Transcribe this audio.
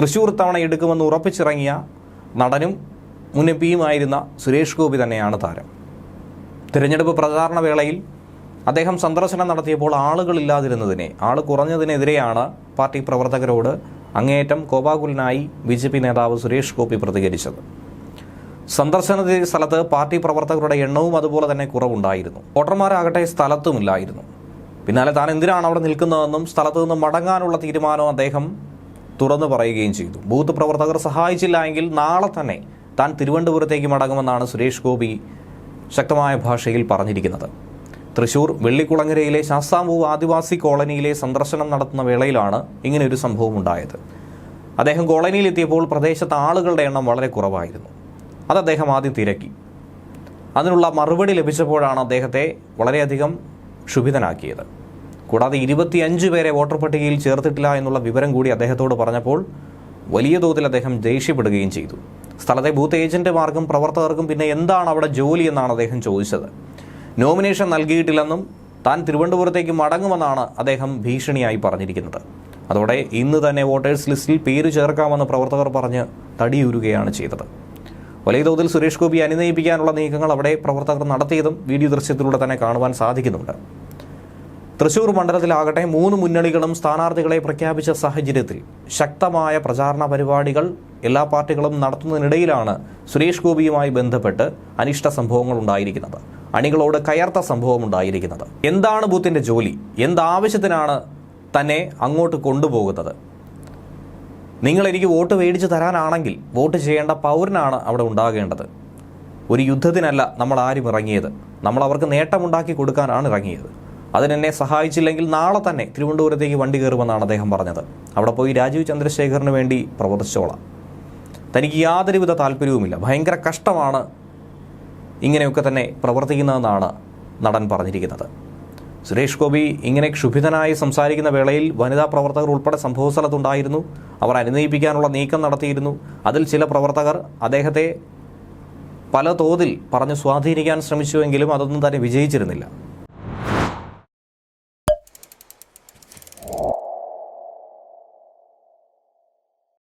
തൃശൂർ തവണ എടുക്കുമെന്ന് ഉറപ്പിച്ചിറങ്ങിയ നടനും മുൻ എം പിയുമായിരുന്ന സുരേഷ് ഗോപി തന്നെയാണ് താരം. തിരഞ്ഞെടുപ്പ് പ്രചാരണ വേളയിൽ അദ്ദേഹം സന്ദർശനം നടത്തിയപ്പോൾ ആളുകളില്ലാതിരുന്നതിനെ ആൾ കുറഞ്ഞതിനെതിരെയാണ് പാർട്ടി പ്രവർത്തകരോട് അങ്ങേയറ്റം കോപാകുലനായി ബി ജെ പി നേതാവ് സുരേഷ് ഗോപി പ്രതികരിച്ചത്. സന്ദർശന സ്ഥലത്ത് പാർട്ടി പ്രവർത്തകരുടെ എണ്ണവും അതുപോലെ തന്നെ കുറവുണ്ടായിരുന്നു. വോട്ടർമാരാകട്ടെ സ്ഥലത്തുമില്ലായിരുന്നു. പിന്നാലെ താൻ എന്തിനാണ് അവിടെ നിൽക്കുന്നതെന്നും സ്ഥലത്തു നിന്ന് മടങ്ങാനുള്ള തീരുമാനവും അദ്ദേഹം തുറന്നു പറയുകയും ചെയ്തു. ബൂത്ത് പ്രവർത്തകർ സഹായിച്ചില്ല എങ്കിൽ നാളെ തന്നെ താൻ തിരുവനന്തപുരത്തേക്ക് മടങ്ങുമെന്നാണ് സുരേഷ് ഗോപി ശക്തമായ ഭാഷയിൽ പറഞ്ഞിരിക്കുന്നത്. തൃശൂർ വെള്ളിക്കുളങ്ങരയിലെ ശാസ്താംപൂവ് ആദിവാസി കോളനിയിലെ സന്ദർശനം നടത്തുന്ന വേളയിലാണ് ഇങ്ങനെയൊരു സംഭവം ഉണ്ടായത്. അദ്ദേഹം കോളനിയിലെത്തിയപ്പോൾ പ്രദേശത്ത് ആളുകളുടെ എണ്ണം വളരെ കുറവായിരുന്നു. അത് അദ്ദേഹം ആദ്യം തിരക്കി. അതിനുള്ള മറുപടി ലഭിച്ചപ്പോഴാണ് അദ്ദേഹത്തെ വളരെയധികം ക്ഷുഭിതനാക്കിയത്. കൂടാതെ ഇരുപത്തിയഞ്ച് പേരെ വോട്ടർ പട്ടികയിൽ ചേർത്തിട്ടില്ല എന്നുള്ള വിവരം കൂടി അദ്ദേഹത്തോട് പറഞ്ഞപ്പോൾ വലിയ തോതിൽ അദ്ദേഹം ദേഷ്യപ്പെടുകയും ചെയ്തു. സ്ഥലത്തെ ബൂത്ത് ഏജന്റുമാർക്കും പ്രവർത്തകർക്കും പിന്നെ എന്താണ് അവിടെ ജോലി എന്നാണ് അദ്ദേഹം ചോദിച്ചത്. നോമിനേഷൻ നൽകിയിട്ടില്ലെന്നും താൻ തിരുവനന്തപുരത്തേക്ക് മടങ്ങുമെന്നാണ് അദ്ദേഹം ഭീഷണിയായി പറഞ്ഞിരിക്കുന്നത്. അതോടെ ഇന്ന് തന്നെ വോട്ടേഴ്സ് ലിസ്റ്റിൽ പേര് ചേർക്കാമെന്ന് പ്രവർത്തകർ പറഞ്ഞ് തടിയൂരുകയാണ് ചെയ്തത്. വലിയ തോതിൽ സുരേഷ് ഗോപി അനുനയിപ്പിക്കാനുള്ള നീക്കങ്ങൾ അവിടെ പ്രവർത്തകർ നടത്തിയതും വീഡിയോ ദൃശ്യത്തിലൂടെ തന്നെ കാണുവാൻ സാധിക്കുന്നുണ്ട്. തൃശൂർ മണ്ഡലത്തിലാകട്ടെ മൂന്ന് മുന്നണികളും സ്ഥാനാർത്ഥികളെ പ്രഖ്യാപിച്ച സാഹചര്യത്തിൽ ശക്തമായ പ്രചാരണ പരിപാടികൾ എല്ലാ പാർട്ടികളും നടത്തുന്നതിനിടയിലാണ് സുരേഷ് ഗോപിയുമായി ബന്ധപ്പെട്ട് അനിഷ്ട സംഭവങ്ങൾ ഉണ്ടായിരിക്കുന്നത്. അണികളോട് കയർത്ത സംഭവം ഉണ്ടായിരിക്കുന്നത്. എന്താണ് ബൂത്തിന്റെ ജോലി? എന്താവശ്യത്തിനാണ് തന്നെ അങ്ങോട്ട് കൊണ്ടുപോകുന്നത്? നിങ്ങൾ എനിക്ക് വോട്ട് മേടിച്ച് തരാനാണെങ്കിൽ വോട്ട് ചെയ്യേണ്ട പൗരനാണ് അവിടെ ഉണ്ടാകേണ്ടത്. ഒരു യുദ്ധത്തിനല്ല നമ്മൾ ആരും ഇറങ്ങിയത്. നമ്മൾ അവർക്ക് നേട്ടമുണ്ടാക്കി കൊടുക്കാനാണ് ഇറങ്ങിയത്. അതിനെന്നെ സഹായിച്ചില്ലെങ്കിൽ നാളെ തന്നെ തിരുവനന്തപുരത്തേക്ക് വണ്ടി കയറുമെന്നാണ് അദ്ദേഹം പറഞ്ഞത്. അവിടെ പോയി രാജീവ് ചന്ദ്രശേഖറിന് വേണ്ടി പ്രവർത്തിച്ചോളാം. തനിക്ക് യാതൊരുവിധ താല്പര്യവുമില്ല. ഭയങ്കര കഷ്ടമാണ് ഇങ്ങനെയൊക്കെ തന്നെ പ്രവർത്തിക്കുന്നതെന്നാണ് നടൻ പറഞ്ഞിരിക്കുന്നത്. സുരേഷ് ഗോപി ഇങ്ങനെ ക്ഷുഭിതനായി സംസാരിക്കുന്ന വേളയിൽ വനിതാ പ്രവർത്തകർ ഉൾപ്പെടെ സംഭവസ്ഥലത്തുണ്ടായിരുന്നു. അവർ അനുനയിപ്പിക്കാനുള്ള നീക്കം നടത്തിയിരുന്നു. അതിൽ ചില പ്രവർത്തകർ അദ്ദേഹത്തെ പല തോതിൽ പറഞ്ഞ് സ്വാധീനിക്കാൻ ശ്രമിച്ചുവെങ്കിലും അതൊന്നും തന്നെ വിജയിച്ചിരുന്നില്ല.